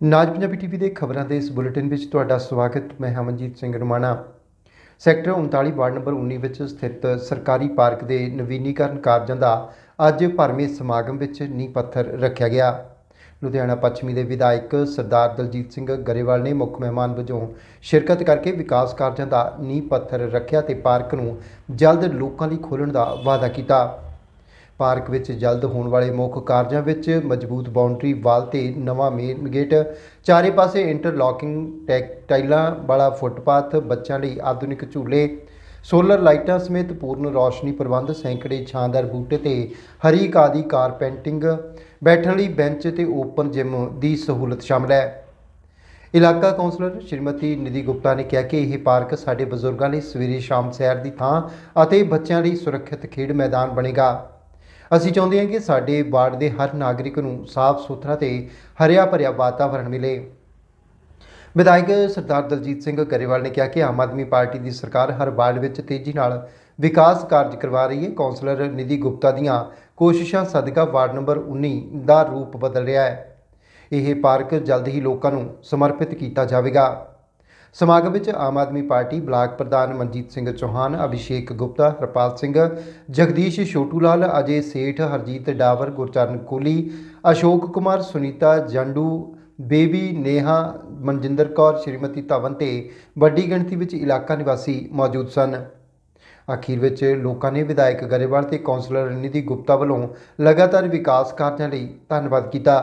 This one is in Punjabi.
ਨਾਜ ਪੰਜਾਬੀ ਟੀਵੀ ਦੇ ਖਬਰਾਂ ਦੇ ਇਸ ਬੁਲੇਟਿਨ ਵਿੱਚ ਤੁਹਾਡਾ ਸਵਾਗਤ। ਮੈਂ Hamanjit Singh Ramana. Sector 39 ward number 19 ਵਿੱਚ ਸਥਿਤ ਸਰਕਾਰੀ ਪਾਰਕ ਦੇ ਨਵੀਨੀਕਰਨ ਕਾਰਜਾਂ ਦਾ ਅੱਜ ਭਰਵੇਂ ਸਮਾਗਮ ਵਿੱਚ ਨੀਂਹ ਪੱਥਰ ਰੱਖਿਆ ਗਿਆ। ਲੁਧਿਆਣਾ ਪੱਛਮੀ ਦੇ ਵਿਧਾਇਕ ਸਰਦਾਰ ਦਲਜੀਤ ਸਿੰਘ ਗਰੇਵਾਲ ਨੇ ਮੁੱਖ ਮਹਿਮਾਨ ਵਜੋਂ ਸ਼ਿਰਕਤ ਕਰਕੇ ਵਿਕਾਸ ਕਾਰਜਾਂ ਦਾ ਨੀਂਹ ਪੱਥਰ ਰੱਖਿਆ ਤੇ ਪਾਰਕ ਨੂੰ ਜਲਦ ਲੋਕਾਂ ਲਈ ਖੋਲ੍ਹਣ ਦਾ ਵਾਅਦਾ ਕੀਤਾ। ਪਾਰਕ ਵਿੱਚ ਜਲਦ ਹੋਣ ਵਾਲੇ ਮੁੱਖ ਕਾਰਜਾਂ ਵਿੱਚ ਮਜ਼ਬੂਤ ਬਾਉਂਡਰੀ ਵਾਲ ਤੇ ਨਵਾਂ ਮੇਨ ਗੇਟ, ਚਾਰੇ ਪਾਸੇ ਇੰਟਰਲੌਕਿੰਗ ਟਾਈਲਾਂ ਵਾਲਾ ਫੁੱਟਪਾਥ, ਬੱਚਿਆਂ ਲਈ ਆਧੁਨਿਕ ਝੂਲੇ, ਸੋਲਰ ਲਾਈਟਾਂ ਸਮੇਤ ਪੂਰਨ ਰੌਸ਼ਨੀ ਪ੍ਰਬੰਧ, ਸੈਂਕੜੇ ਛਾਂਦਾਰ ਬੂਟੇ ਤੇ ਹਰੀ ਘਾਹ ਦੀ ਕਾਰਪੈਂਟਿੰਗ ਬੈਠਣ ਲਈ ਬੈਂਚ ਤੇ ਓਪਨ ਜਿਮ ਦੀ ਸਹੂਲਤ ਸ਼ਾਮਲ ਹੈ। ਇਲਾਕਾ ਕੌਂਸਲਰ ਸ਼੍ਰੀਮਤੀ ਨਿਧੀ ਗੁਪਤਾ ਨੇ ਕਿਹਾ ਕਿ ਇਹ ਪਾਰਕ ਸਾਡੇ ਬਜ਼ੁਰਗਾਂ ਲਈ ਸਵੇਰੇ ਸ਼ਾਮ ਸੈਰ ਦੀ ਥਾਂ ਅਤੇ ਬੱਚਿਆਂ ਲਈ ਸੁਰੱਖਿਅਤ ਖੇਡ ਮੈਦਾਨ ਬਣੇਗਾ। ਅਸੀਂ ਚਾਹੁੰਦੇ ਹਾਂ ਕਿ ਸਾਡੇ ਵਾਰਡ ਦੇ ਹਰ ਨਾਗਰਿਕ ਨੂੰ ਸਾਫ਼ ਸੁਥਰਾ ਤੇ ਹਰਿਆ ਭਰਿਆ ਵਾਤਾਵਰਣ ਮਿਲੇ। ਵਿਧਾਇਕ ਸਰਦਾਰ ਦਲਜੀਤ ਸਿੰਘ ਗਰੇਵਾਲ ਨੇ ਕਿਹਾ ਕਿ ਆਮ ਆਦਮੀ ਪਾਰਟੀ ਦੀ ਸਰਕਾਰ ਹਰ ਵਾਰਡ ਵਿੱਚ ਤੇਜ਼ੀ ਨਾਲ ਵਿਕਾਸ ਕਾਰਜ ਕਰਵਾ ਰਹੀ ਹੈ। ਕੌਂਸਲਰ ਨਿਧੀ ਗੁਪਤਾ ਦੀਆਂ ਕੋਸ਼ਿਸ਼ਾਂ ਸਦਕਾ ਵਾਰਡ ਨੰਬਰ 19 ਦਾ ਰੂਪ ਬਦਲ ਰਿਹਾ ਹੈ। ਇਹ ਪਾਰਕ ਜਲਦ ਹੀ ਲੋਕਾਂ ਨੂੰ ਸਮਰਪਿਤ ਕੀਤਾ ਜਾਵੇਗਾ। ਸਮਾਗਮ ਵਿੱਚ ਆਮ ਆਦਮੀ ਪਾਰਟੀ ਬਲਾਕ ਪ੍ਰਧਾਨ ਮਨਜੀਤ ਸਿੰਘ ਚੌਹਾਨ, ਅਭਿਸ਼ੇਕ ਗੁਪਤਾ, ਹਰਪਾਲ ਸਿੰਘ, ਜਗਦੀਸ਼ ਛੋਟੂਲਾਲ, ਅਜੇ ਸੇਠ, ਹਰਜੀਤ ਡਾਵਰ, ਗੁਰਚਰਨ ਕੋਲੀ, ਅਸ਼ੋਕ ਕੁਮਾਰ, ਸੁਨੀਤਾ ਜੰਡੂ, ਬੇਬੀ ਨੇਹਾ, ਮਨਜਿੰਦਰ ਕੌਰ, ਸ਼੍ਰੀਮਤੀ ਧਵਨ ਤੇ ਵੱਡੀ ਗਿਣਤੀ ਵਿੱਚ ਇਲਾਕਾ ਨਿਵਾਸੀ ਮੌਜੂਦ ਸਨ। ਅਖੀਰ ਵਿੱਚ ਲੋਕਾਂ ਨੇ ਵਿਧਾਇਕ ਗਰੇਵਾਲ ਤੇ ਕੌਂਸਲਰ ਨਿਧੀ ਗੁਪਤਾ ਵੱਲੋਂ ਲਗਾਤਾਰ ਵਿਕਾਸ ਕਾਰਜਾਂ ਲਈ ਧੰਨਵਾਦ ਕੀਤਾ।